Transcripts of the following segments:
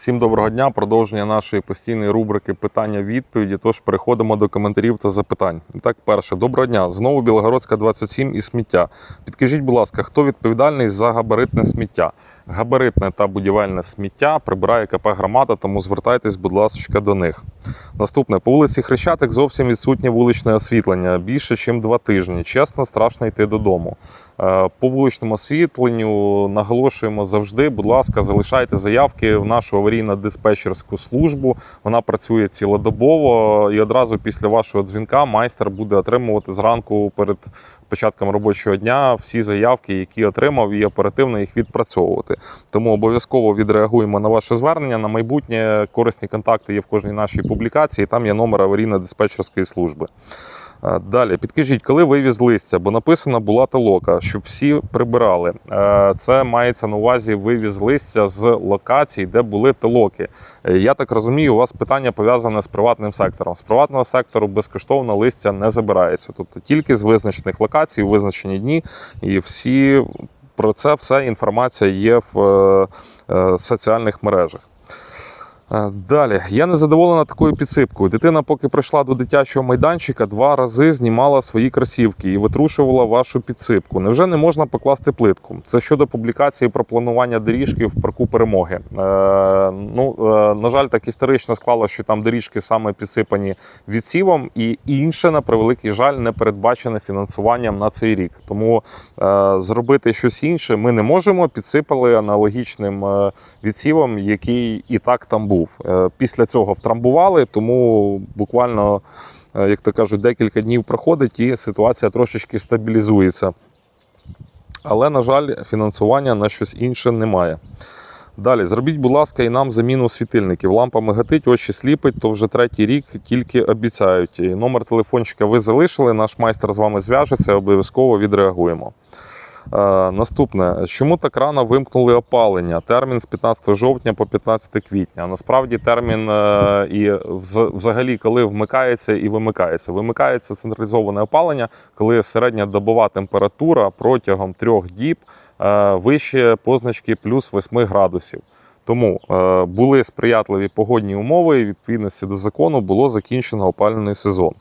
Всім доброго дня. Продовження нашої постійної рубрики питання-відповіді. Тож переходимо до коментарів та запитань. І так, перше, доброго дня. Знову Білогородська 27 і сміття. Підкажіть, будь ласка, хто відповідальний за габаритне сміття? Габаритне та будівельне сміття прибирає КП громада, тому звертайтесь, будь ласка, до них. Наступне по вулиці Хрещатик зовсім відсутнє вуличне освітлення більше, ніж два тижні. Чесно, страшно йти додому. Е, По вуличному освітленню наголошуємо завжди. Будь ласка, залишайте заявки в нашу аварійно-диспетчерську службу. Вона працює цілодобово, і одразу після вашого дзвінка майстер буде отримувати зранку перед початком робочого дня всі заявки, які отримав, і оперативно їх відпрацьовувати. Тому обов'язково відреагуємо на ваше звернення. На майбутнє корисні контакти є в кожній нашій публікації. Там є номер аварійно-диспетчерської служби. Далі, підкажіть, коли вивіз листя, бо написана була толока, щоб всі прибирали. Е, Це мається на увазі вивіз листя з локацій, де були толоки. Е, Я так розумію, у вас питання пов'язане з приватним сектором. З приватного сектору безкоштовно листя не забирається. Тобто тільки з визначених локацій, у визначені дні, і всі про це все інформація є в е, соціальних мережах. Е, Далі, я не задоволена такою підсипкою. Дитина, поки прийшла до дитячого майданчика, два рази знімала свої кросівки і витрушувала вашу підсипку. Невже не можна покласти плитку? Це щодо публікації про планування доріжки в парку перемоги. Е, ну, е, на жаль, так історично склало, що там доріжки саме підсипані відсівом, і інше, на превеликий жаль, не передбачене фінансуванням на цей рік. Тому е, зробити щось інше ми не можемо. Підсипали аналогічним е, відсівом, який і так там був. Е, Після цього втрамбували, тому буквально, е, як то кажуть, декілька днів проходить і ситуація трошечки стабілізується. Але, на жаль, фінансування на щось інше немає. Далі, зробіть, будь ласка, і нам заміну світильників. Лампа мигатить, очі сліпить, то вже третій рік тільки обіцяють. І номер телефончика ви залишили, наш майстер з вами зв'яжеться, обов'язково відреагуємо. Е, наступне, чому так рано вимкнули опалення? Термін з 15 жовтня по 15 квітня. Насправді термін е, і вз- взагалі, коли вмикається і вимикається. Вимикається централізоване опалення, коли середня добова температура протягом трьох діб е, вище позначки плюс 8 градусів. Тому були сприятливі погодні умови, і відповідності до закону було закінчено опалювальний сезон.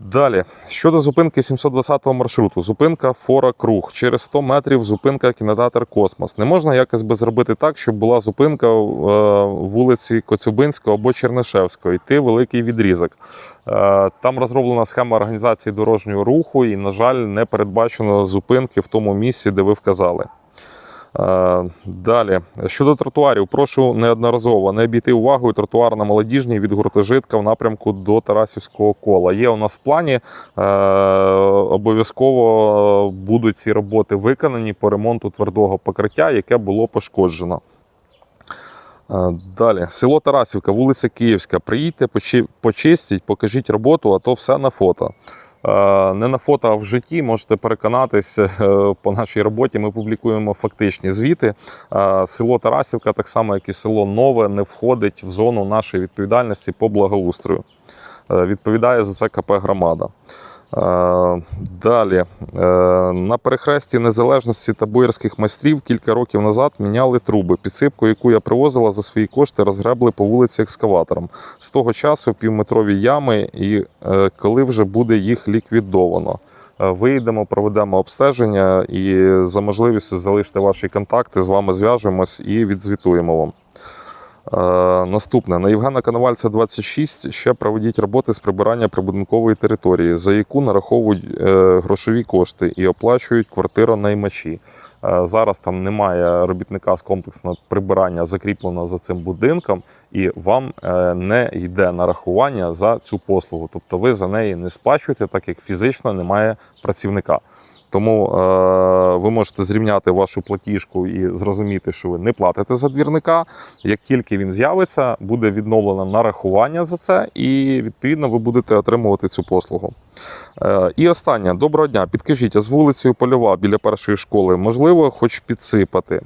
Далі, щодо зупинки 720-го маршруту, зупинка Фора Круг. Через 100 метрів зупинка кінотеатр Космос. Не можна якось би зробити так, щоб була зупинка е, вулиці Коцюбинського або Чернишевського, йти великий відрізок. Е, Там розроблена схема організації дорожнього руху, і, на жаль, не передбачено зупинки в тому місці, де ви вказали. Е, Далі щодо тротуарів, прошу неодноразово не обійти увагою тротуар на молодіжній від гуртожитка в напрямку до Тарасівського кола. Є у нас в плані. е, Обов'язково будуть ці роботи виконані по ремонту твердого покриття, яке було пошкоджено. Е, Далі, село Тарасівка, вулиця Київська. Приїдьте, почистіть, покажіть роботу, а то все на фото. Е, Не на фото, а в житті можете переконатись е, по нашій роботі. Ми публікуємо фактичні звіти. Е, Село Тарасівка, так само як і село Нове, не входить в зону нашої відповідальності по благоустрою. Відповідає за це КП громада. Е, Далі Е, на перехресті незалежності та боярських майстрів кілька років назад міняли труби. Підсипку, яку я привозила за свої кошти, розгребли по вулиці екскаватором. З того часу півметрові ями, і е, коли вже буде їх ліквідовано. Вийдемо, проведемо обстеження і за можливістю залиште ваші контакти, з вами зв'яжемось і відзвітуємо вам. Е, Наступне на Євгена Коновальця 26 ще проведіть роботи з прибирання прибудинкової території, за яку нараховують е, грошові кошти і оплачують квартиронаймачі. Е, Зараз там немає робітника з комплексного прибирання закріпленого за цим будинком, і вам не йде нарахування за цю послугу. Тобто ви за неї не сплачуєте, так як фізично немає працівника. Тому е, ви можете зрівняти вашу платіжку і зрозуміти, що ви не платите за двірника. Як тільки він з'явиться, буде відновлено нарахування за це, і відповідно ви будете отримувати цю послугу. Е, і останнє, доброго дня. Підкажіть, а з вулицею Польова біля першої школи можливо хоч підсипати?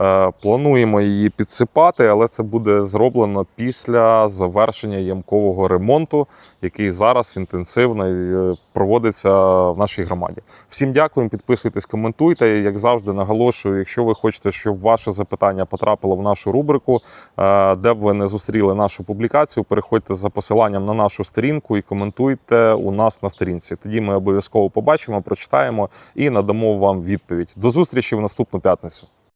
Е, Плануємо її підсипати, але це буде зроблено після завершення ямкового ремонту, який зараз інтенсивно е, проводиться в нашій громаді. Всім дякуємо, підписуйтесь, коментуйте. Як завжди, наголошую, якщо ви хочете, щоб ваше запитання потрапило в нашу рубрику, е, де б ви не зустріли нашу публікацію, переходьте за посиланням на нашу сторінку і коментуйте у нас на сторінці. Тоді ми обов'язково побачимо, прочитаємо і надамо вам відповідь. До зустрічі в наступну п'ятницю.